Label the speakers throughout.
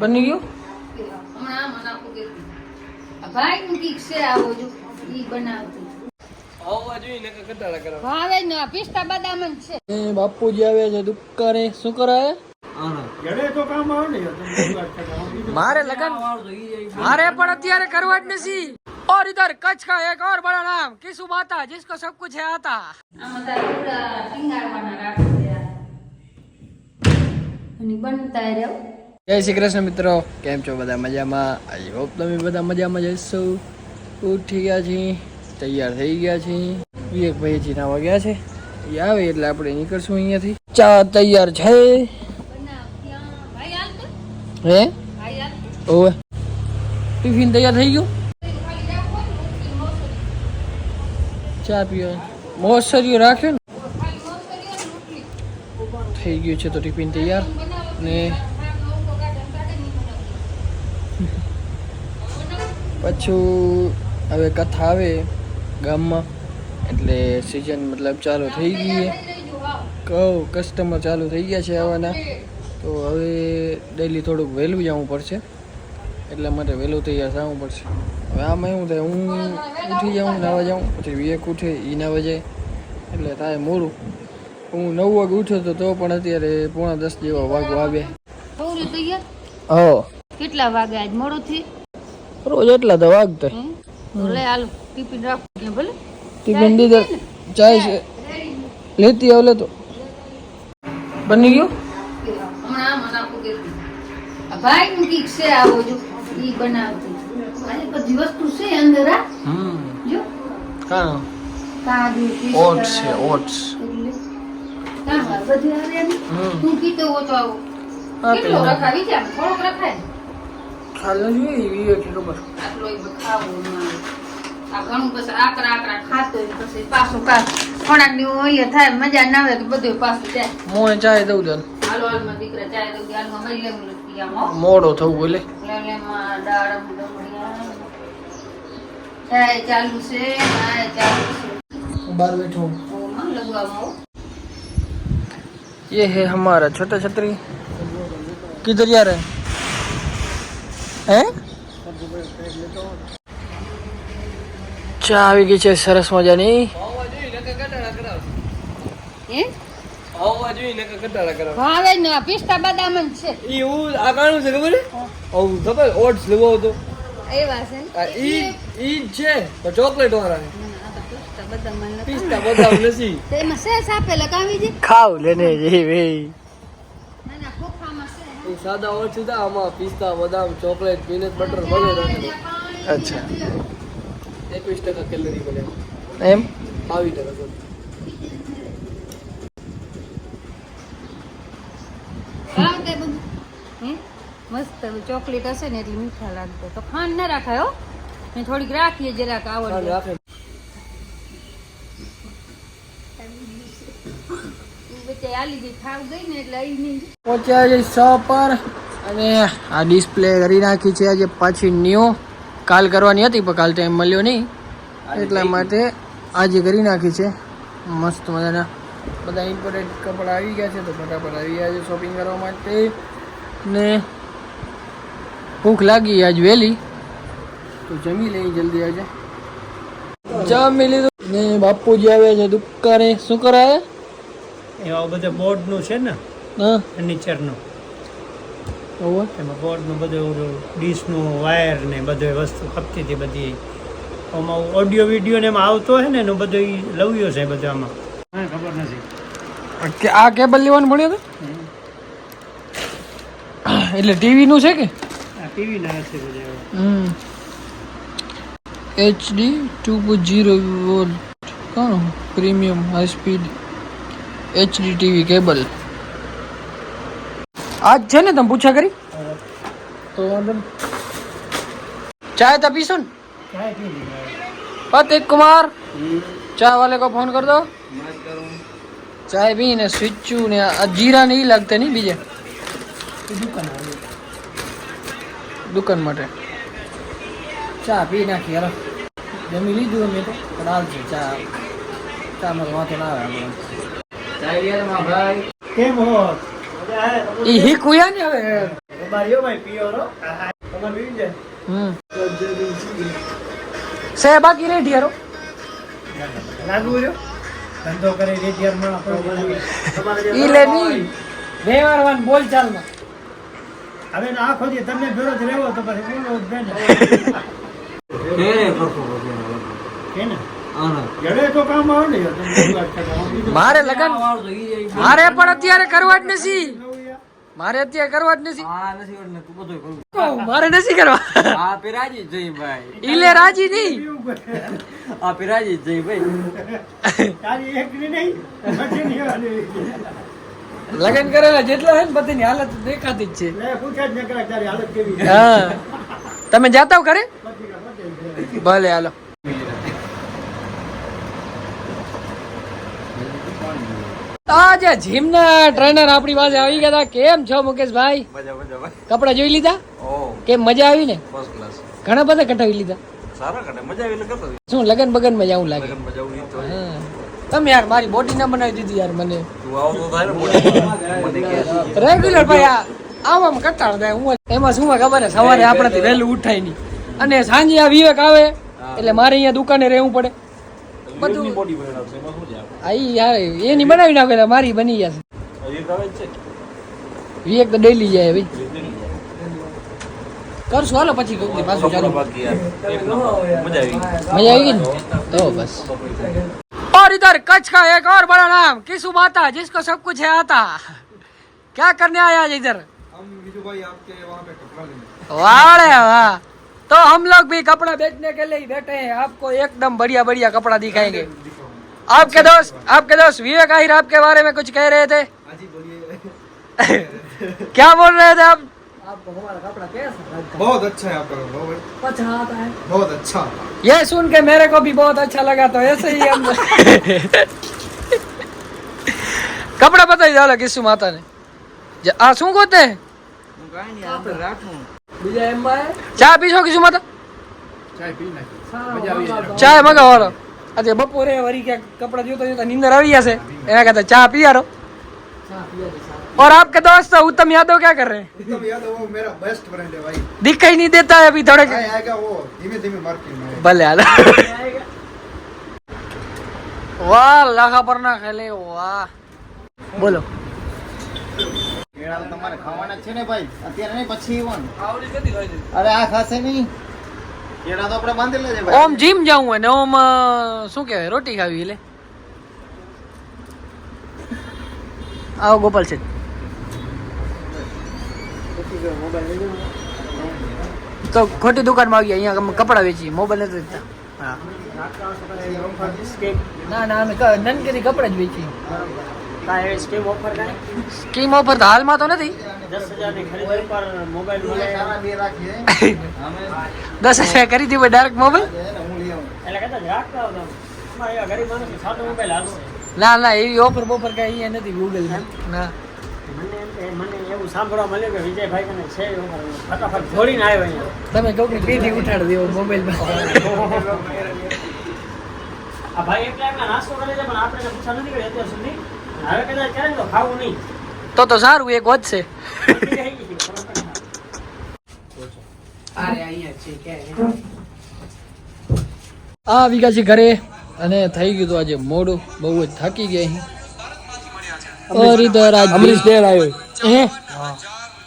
Speaker 1: બની ગયું
Speaker 2: હમણાં આમાં નાખું કે આ ભાઈ નું કીક છે આવો જો ઈ બનાવતી
Speaker 1: આવવા જોઈએ ને કંટાળા કરવા
Speaker 2: ભાવે ને આ પિસ્તા બદામ જ છે
Speaker 1: એ બાપુજી આવે છે દુકાને શું કરાય મારે લગન મારે પણ અત્યારે કરવા જ નથી और इधर कच्छ का एक और बड़ा नाम किसु माता जिसको सब कुछ है आता
Speaker 2: આમાં તારા
Speaker 1: જય શ્રી કૃષ્ણ મિત્રો. કેમ છો બધા મજામાં? આઈ હોપ તમે બધા મજામાં જશો ઉઠી ગયા છીએ. તૈયાર થઈ ગયા છીએ. વિવેકભાઈ નાવા ગયા છે. એ આવે એટલે આપણે નીકળશું અહીંયાથી. ચા તૈયાર છે.
Speaker 2: ભાઈ
Speaker 1: હે?
Speaker 2: ભાઈ
Speaker 1: ઓવે. ટિફિન તૈયાર થઈ ગયું? ચા પીવા મોસરીઓ રાખ્યો ને? થઈ ગયું છે તો ટિફિન તૈયાર. ને પાછું હવે કથા આવે ગામમાં એટલે સિઝન મતલબ ચાલુ થઈ ગઈ છે. કહું કસ્ટમર ચાલુ થઈ ગયા છે આવવાના. તો હવે ડેલી થોડુંક વહેલું જવું પડશે. એટલા માટે વહેલું તૈયાર થવું પડશે. હવે આમાં એવું થાય હું ઉઠી જાઉં નાવા જાઉં પછી વિવેક ઉઠે એ નાવા જાય. એટલે થાય મોડું. હું નવ વાગે ઉઠ્યો હતો તો પણ અત્યારે પોણા દસ જેવા વાગો આવે
Speaker 2: થોડું તૈયાર?
Speaker 1: હો.
Speaker 2: કેટલા વાગે આજ મોડું થી
Speaker 1: રોજ એટલા તો વાગતા.
Speaker 2: ટિફિન
Speaker 1: દીધો. ચાય છે. લેતી આવ લેતો બની ગયું?
Speaker 2: ભાઈ નું કીક છે આવો જો. ઈ બનાવતી. આની બધી વસ્તુ છે અંદર આ
Speaker 1: હમ.
Speaker 2: જો.
Speaker 1: કાં?
Speaker 2: કાજુ
Speaker 1: ઓટ્સ છે ઓટ્સ.
Speaker 2: એટલે. કાં હા, બધી આવે એમ. તું કીધો ઓછો આવો. કેટલો રખાવી છે થોડોક રખાય
Speaker 1: ખ્યાલ નથી હોય વિવેક ખબર
Speaker 2: આટલો ઈ ખાવું ન આવે. આ ઘણું પછી આકરા આકરા ખાતો હોય પછી પાછું પાછું થોડાક દિવસ ઓય થાય મજા ના આવે કે બધું પાછું જાય
Speaker 1: મોને ચાય દઉં ચાલ
Speaker 2: હાલો હાલમાં દીકરા ચાય દઉં હાલમાં મરી લેવું નથી આમ હો.
Speaker 1: મોડો થવું બોલે
Speaker 2: લેવલેમાં દાડમ ડમરિયા. ચાય ચાલુ છે ચાય ચાલુ છે
Speaker 1: બહાર બેઠો હું
Speaker 2: ઓમાં લગવામાં હો.
Speaker 1: ये है हमारा छोटा छतरी किधर जा रहे हैं ચા આવી ગઈ છે સરસ મજાની.
Speaker 2: હે? પિસ્તા બદામ છે.
Speaker 1: ઈ હું આ કાણું છે ખબર છે? આવું ખબર? ઓટ્સ લેવો હતો. ઈ ઈ છે. ચોકલેટ વાળા છે
Speaker 2: તો પિસ્તા બદામ નથી.
Speaker 1: પિસ્તા બદામ નથી.
Speaker 2: એમાં શેષ આપેલા કાવી છે
Speaker 1: ખાવ લેને જે ભાઈ. સાદા ઓટ્સ હતા આમાં પિસ્તા બદામ ચોકલેટ પીનટ બટર વગેરે અચ્છા. એકવીસ ટકા કેલરી બને એમ? બાવીસ ટકા
Speaker 2: બધું. મસ્ત ચોકલેટ હશે ને એટલે મીઠા લાગતો તો ખાંડ ના રાખાય હો. થોડીક રાખીએ જરાક આવડે
Speaker 1: રાખે
Speaker 2: વચ્ચે આલી ગઈ ખાવ ગઈ ને એટલે અહીં નહીં
Speaker 1: પહોંચ્યા છે શોપ પર અને આ ડિસ્પ્લે કરી નાખી છે આજે પાછી ન્યૂ. કાલ કરવાની હતી પણ કાલ ટાઈમ મળ્યો નહીં. એટલા માટે આજે કરી નાખી છે. મસ્ત મજાના. બધા ઇમ્પોર્ટેન્ટ કપડાં આવી ગયા છે તો ફટાફટ આવી ગયા છે શોપિંગ કરવા માટે. ને ભૂખ લાગી આજ વહેલી. તો જમી લઈ જલ્દી આજે. જમી લીધું. ને બાપુજી આવે છે દુકાને. શું કરાય
Speaker 3: એવા બધા બોર્ડનું છે ને
Speaker 1: હા.
Speaker 3: ફર્નિચરનું એમાં બોર્ડનું બધું ડીશનું વાયર ને બધી વસ્તુ ખપતી હતી બધી. આમાં ઓડિયો વીડિયો ને એમાં આવતો હોય ને એનું બધું લવ્યો છે બધું આમાં. મને ખબર નથી.
Speaker 1: કે આ કેબલ લેવાનું મળ્યું હતું? એટલે ટીવી નું છે કે?
Speaker 3: ટીવી ના છે બધા
Speaker 1: એચડી ટુ જીરો વોલ્ટ. કોણ? Premium high speed. HDTV cable. આજ છે ને તમે પૂછા કરી? તો चाय
Speaker 3: तभी सुन
Speaker 1: प्रतीक कुमार चाय वाले को फोन कर दो चाय भी ને स्विचू ने जीरा नहीं लगते નહીં બીજે?
Speaker 3: દુકાન
Speaker 1: માટે. ચા પી નાખી યાર જમી લીધું અમે તો પણ હાલ છે ચા. ચા મારો વાંધો ના આવે
Speaker 3: કેમ હો?
Speaker 1: ઈ હિક હુયા ને હવે?
Speaker 3: અમારી હો ભાઈ પિયોરો. તમારે પીવી છે
Speaker 1: હમ. સે બાકી રેડી યારો
Speaker 3: લાગુ રહ્યો? ધંધો કરી
Speaker 1: ઈ લે ની વ્યવહાર વાન બોલ ચાલમાં
Speaker 3: હવે તો આખો દી તમને ભેરો જ રહેવો તો પછી બોલો જ બેન. કે ને જડે તો ને
Speaker 1: મારે લગન મારે પણ અત્યારે કરવા જ નથી. મારે અત્યારે કરવા જ નથી.
Speaker 4: બધું
Speaker 1: મારે નથી કરવા.
Speaker 4: આ પેરાજી જયભાઈ
Speaker 1: ઈલે રાજી નહીં.
Speaker 3: આપે રાજી
Speaker 4: આ પેરાજી જ જઈ ભાઈ.
Speaker 3: તારી એકની નહીં બધી વાળી.
Speaker 1: લગન કરેલા જેટલા હોય ને બધાની હાલત દેખાતી જ છે. હા. તમે જાતા હો ઘરે?
Speaker 3: બધી બધી.
Speaker 1: ભલે હાલો. આજે જીમના ટ્રેનર આપણી પાસે આવી ગયા હતા. કેમ છો મુકેશભાઈ?
Speaker 4: મજા ભાઈ.
Speaker 1: કપડા જોઈ લીધા? કેમ મજા આવી ને? ઘણા બધા કટાવી લીધા. શું લગન બગનમાં જવું લાગે. તમે યાર મારી બોડી ના બનાવી દીધી યાર મને.
Speaker 4: ને
Speaker 1: રેગ્યુલર ભાઈ આમ આમ કંટાળો થાય. હું એમાં શું ખબર સવારે આપણાથી વહેલું ઉઠાય નહીં. અને સાંજે આ વિવેક આવે એટલે મારે અહીંયા દુકાને રહેવું પડે. બધું
Speaker 4: બોડી બનાવશે એમાં શું છે આપણે?
Speaker 1: આ ઈ યાર એની બનાવી નાખે એટલે મારી બની જશે
Speaker 4: હજી તો આવે જ છે
Speaker 1: વિવેક તો ડેલી જાય ભાઈ કરશું હાલો પછી કહું પાછું ચાલુ
Speaker 4: બાકી યાર એક નંબર. મજા આવી
Speaker 1: मजा आएगी ना तो बस और इधर कच्छ का एक और बड़ा नाम किसु माता जिसको सब कुछ है आता क्या करने आया आज इधर वाह रे वाह तो हम लोग भी कपड़ा बेचने के लिए ही बैठे हैं आपको एकदम बढ़िया बढ़िया कपड़ा दिखाएंगे आपके दोस्त आपके दोस्त विवेक आहिर आपके बारे में कुछ कह रहे थे क्या बोल रहे थे आप आपको हमारा कपड़ा कैसा
Speaker 5: बहुत अच्छा है आपका कपड़ा भाई
Speaker 1: अच्छा आता है
Speaker 5: बहुत अच्छा
Speaker 1: ये सुन के मेरे को भी बहुत अच्छा लगा तो ऐसे ही हम કપડા બતાવી દો કિસ્સુ માતાને જે- આ શું ગોતે
Speaker 4: હું કાંઈ નહીં આપણે રાખું
Speaker 1: બીજા એમ ચા પીશો કિસ્સુ માતા
Speaker 5: चाय पी ना
Speaker 1: ચા મગાવાળો આજે બપોરે વરી ક્યાંક કપડા જોતા જોતા નીંદર આવી જશે એના કરતા ચા પિયારો और आपके दोस्त उत्तम यादव क्या कर रहे हैं
Speaker 5: उत्तम यादव वो मेरा बेस्ट फ्रेंड है भाई
Speaker 1: दिखाई नहीं देता है अभी थोड़े
Speaker 5: आए आएगा वो धीमे धीमे मार्केट में
Speaker 1: ભલે હાલો વાહ લાખા પર ના ખેલે વાહ બોલો
Speaker 6: કેળા તો તમારે ખાવાના છે ને ભાઈ? અત્યારે નહીં પછી ઈવન. અરે આ ખાશે નહીં. કેળા તો આપણે બાંધી લેજે ભાઈ.
Speaker 1: ઓમ જીમ જાવું હોય ને ઓમ શું કહેવાય રોટી ખાવી એટલે આવો ગોપાલ છે. તો ખોટી દુકાનમાં આવી ગયા અહીંયા અમે કપડાં વેચીએ મોબાઈલ નથી વેચતા. હા. ના ના અમે ક- કપડા જ વેચીએ સ્કીમ ઓફર તો હાલમાં તો નથી.
Speaker 3: દસ હજારની ખરીદી પર મોબાઈલ મળે.
Speaker 1: દસ હજાર કરી હતી ડાયરેક્ટ મોબાઈલ
Speaker 6: હું લઈ આવું.
Speaker 3: એટલે કદાચ રાખતા હો તમે. એવા ગરીબ માણસો સાદો મોબાઈલ હાલશે
Speaker 1: ના ના એવી ઓફર બોફર કઈ અહીંયા નથી ગૂગલ ના.
Speaker 3: મને એમ મને એવું સાંભળવા મળ્યું કે વિજયભાઈ મને છે. ફટાફટ જોડીને આવ્યો અહીંયા.
Speaker 1: તમે કહો કે પીઠી ઉઠાડી દેવો મોબાઈલમાં
Speaker 3: આ ભાઈ એકલા એકલા નાસ્તો કરે છે પણ આપણે પૂછા નથી કરી અત્યાર સુધી. હવે કદાચ ચાલે તો ખાવું નહીં.
Speaker 1: તો તો સારું એક વધશે આ વિકાસી ઘરે અને થઈ ગયું આજે મોડું બહુ જ થાકી ગયા અહીં. હરિધર આજ. આવ્યો. હે?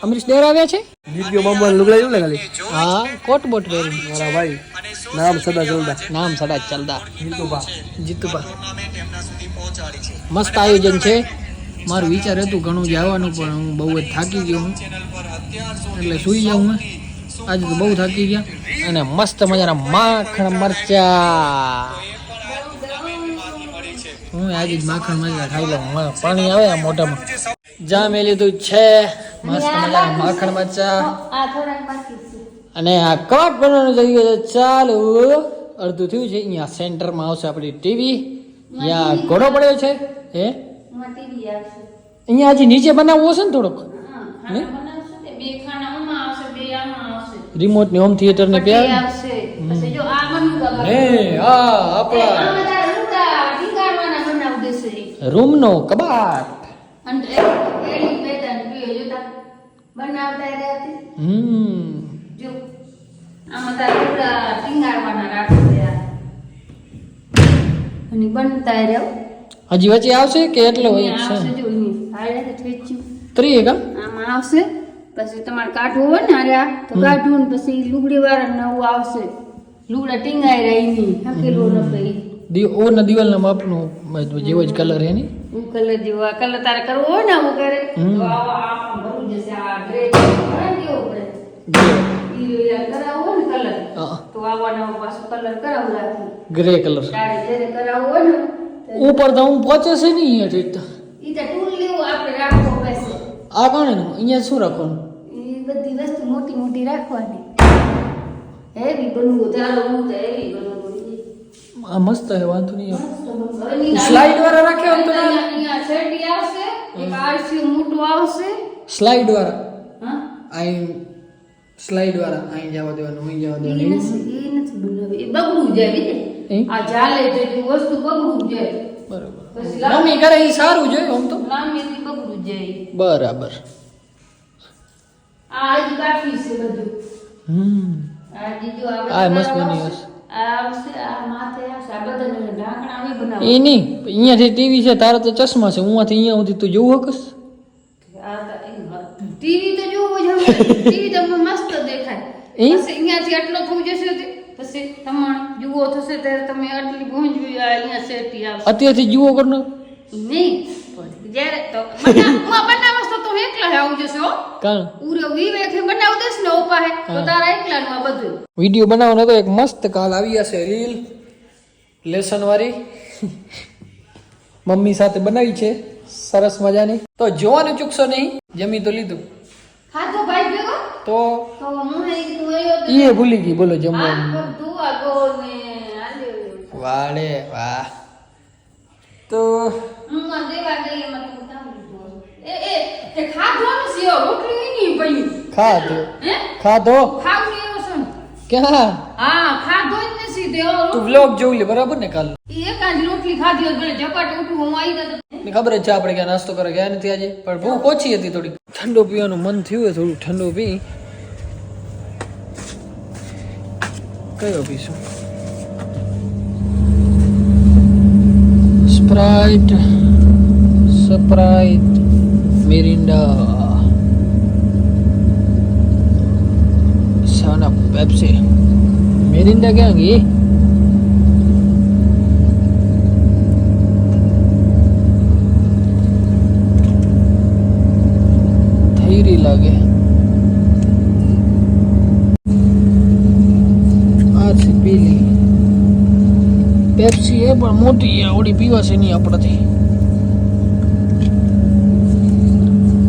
Speaker 1: અમરીશ ડેર આવ્યા છે?
Speaker 5: દીપ્યો લુગડા જોલે
Speaker 1: હા કોટ બોટ
Speaker 5: ભાઈ નામ સદા ચલદા.
Speaker 1: નામ સદા ચલદા. જીતુબા જીતુબા મસ્ત આયોજન છે. મારું વિચાર હતું ઘણું જવાનું પણ હું બહુ જ થાકી ગયો હું. એટલે સૂઈ જાઉં હું. આજે તો બહુ થાકી ગયા. અને મસ્ત મજાના માખણ મરચા. હું આજે જ માખણ મરચા ખાઈ લઉં. મને પાણી આવે આ મોટામાં જા મેં લીધું છે. મસ્ત મજાના માખણ મરચા.
Speaker 2: આ થોડાક બાકી છે.
Speaker 1: અને આ કવાટ બનવાનું થઈ ગયું છે. ચાલુ. અડધું થયું છે. અહીંયા સેન્ટરમાં આવશે આપણી ટીવી. ત્યાં ઘોડો પડ્યો છે?
Speaker 2: આવશે
Speaker 1: અહીંયા હજી નીચે બનાવવો હશે ને થોડોક? રિમોટની હોમ થિયેટર ને પ્યાર રૂમ નો કબાટ. હમ.
Speaker 2: જો આમાં અને બનતા રહ્યો.
Speaker 1: હજી વચ્ચે આવશે કે એટલો હોય છે?
Speaker 2: જો અહીંયા. હારે હારે ખેંચ્યું.
Speaker 1: ત્રી કા
Speaker 2: આમાં આવશે પછી તમારે કાઢવું હોય ને હારે આ, તો કાઢવું ને પછી લુગડી વાળા નવું આવશે. લુગડા ટીંગાઈ રહી ની હકેલું ન પડી
Speaker 1: દી ઓરના દિવાલના માપનું જેવો જ કલર હે ની
Speaker 2: હું કલર જેવો આ કલર તારે કરવો હોય ને આવું કરે. તો આવો આ ભરું જશે આ ગ્રે કેવો પડે? ઈ આ ને કલર
Speaker 1: હા.
Speaker 2: તો આવા પાછો કલર કરાવું રાખવું
Speaker 1: ગ્રે કલર
Speaker 2: તારે કરાવવું હોય ને
Speaker 1: ઉપર તો હું પહોંચે છે નહીં અહીંયા ઠીક તો.
Speaker 2: ઈ તો ટૂલ લેવું આપણે રાખવો પડશે.
Speaker 1: આ કોણે અહીંયા શું રાખવાનું?
Speaker 2: એ બધી વસ્તુ મોટી મોટી રાખવાની. હેવી બનવું તારો હું તો હેવી બનવું
Speaker 1: આ મસ્ત હે વાંધો નહીં
Speaker 2: સ્લાઇડ
Speaker 1: વાળા રાખ્યા તો
Speaker 2: અહીંયા આવશે એક આરસી મોટું આવશે.
Speaker 1: સ્લાઇડ વાળા?
Speaker 2: હા.
Speaker 1: અહીં સ્લાઇડ વાળા અહીં જવા દેવાનું અહીં જવા દેવાનું?
Speaker 2: નથી એ નથી બનાવી. એ બગડું જાય આ જાલે જેટલી વસ્તુ બગડું જાય.
Speaker 1: બરાબર. મમ્મી કરે એ સારું જોયું આમ તો.
Speaker 2: લાંબીથી બગડું જાય.
Speaker 1: બરાબર.
Speaker 2: આ હજી બાકી છે બધું.
Speaker 1: હમ.
Speaker 2: આ આ
Speaker 1: મસ્ત બની હશે. અહીંયાથી ટીવી છે તારા તો ચશ્મા છે હું અહીંયા સુધી તું જોવું હકસ
Speaker 2: ટીવી તો જોવું જ હવે. ટીવી તો મસ્ત દેખાય? પછી અહીંયાથી આટલો થઈ જશે પછી તમારે જુઓ થશે ત્યારે તમે આટલી ભૂંજવી આ અહીંયા સેટી આવશે.
Speaker 1: અત્યારથી જુઓ કરનો.
Speaker 2: નહીં જ્યારે તો બના- બનાવસ તો તું એકલા આવું જશે હો.
Speaker 1: કાણ
Speaker 2: ઉરે વિવેકે બનાવ દેશ ને ઉપા હે. તો
Speaker 1: તારા
Speaker 2: તારા એકલાનું આ બધું.
Speaker 1: વીડિયો બનાવવાનો તો એક મસ્ત કાલ આવી હશે રીલ. લેસન વાળી મમ્મી સાથે બનાવી છે. સરસ મજાની. તો જોવાનું ચૂકશો નહીં. જમી તો લીધું.
Speaker 2: ખાધો ભાઈ ભેગો.
Speaker 1: તો
Speaker 2: તો એ તું તો
Speaker 1: ભૂલી ગઈ. બોલો જમવાનું. વાડે વાહ. તો
Speaker 2: હું તું તે
Speaker 1: ખાધો. ખાધો? ક્યાં?
Speaker 2: હા ખાધો તે
Speaker 1: વ્લોગ જોઈ લે બરાબર ને કાલ?
Speaker 2: એકાદ રોટલી ખાધી હોય ભલે ઝપાટ ઉઠું હું આવી જતો
Speaker 1: ને ખબર જ છે આપણે ક્યાં નાસ્તો કરવા ગયા નથી આજે પણ બહુ ઓછી હતી થોડી ઠંડો પીવાનું મન થયું હોય થોડું ઠંડો પી. કયો પીશું? સ્પ્રાઇટ સ્પ્રાઇટ મિરિન્ડા સાના પેપ્સી મિરિન્ડા ક્યાં ગઈ? થઈરી લાગે. આરસી પીલી. પેપ્સી એ પણ મોટી આવડી પીવાશે નહીં આપણાથી.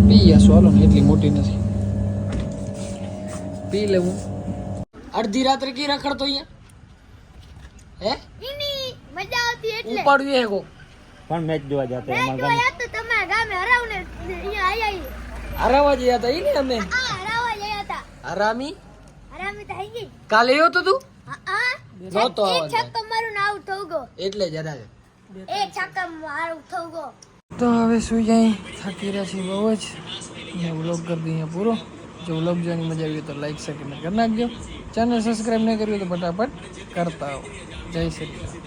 Speaker 1: પી જશો હાલો ને એટલી મોટી નથી. પી લેવું અડધી રાત્રે કી રખડતો અહીંયા? હે?
Speaker 7: મજા આવતી એટલે.
Speaker 1: ઉપાડવી હે
Speaker 3: પણ મેચ જોવા જતા
Speaker 7: ગામે હરાવને અહીંયા આયા ઈ.
Speaker 1: હરાવા જયા હતા ઈ ને અમે.
Speaker 7: હરાવા ગયા હતા.
Speaker 1: હરામી?
Speaker 7: હરામી થઈ ગઈ.
Speaker 1: કાલે આવ્યો તો તું?
Speaker 7: હા
Speaker 1: નહોતો
Speaker 7: એક. છક્કો મારું ને થઉ ગો ગયો.
Speaker 1: એટલે જરા
Speaker 7: એક છક્કા મારું થઉ ગો
Speaker 1: તો હવે સુઈ જાય? થાકી રહ્યા છીએ બહુ જ. ને વ્લોગ કરી દઈએ પૂરો. જો વ્લોગ જોવાની મજા આવી તો લાઈક સેકન્ડ કરી નાખજો. ચેનલ સબસ્ક્રાઈબ નહીં કર્યું તો ફટાફટ કરતા આવો. જય શ્રી કૃષ્ણ.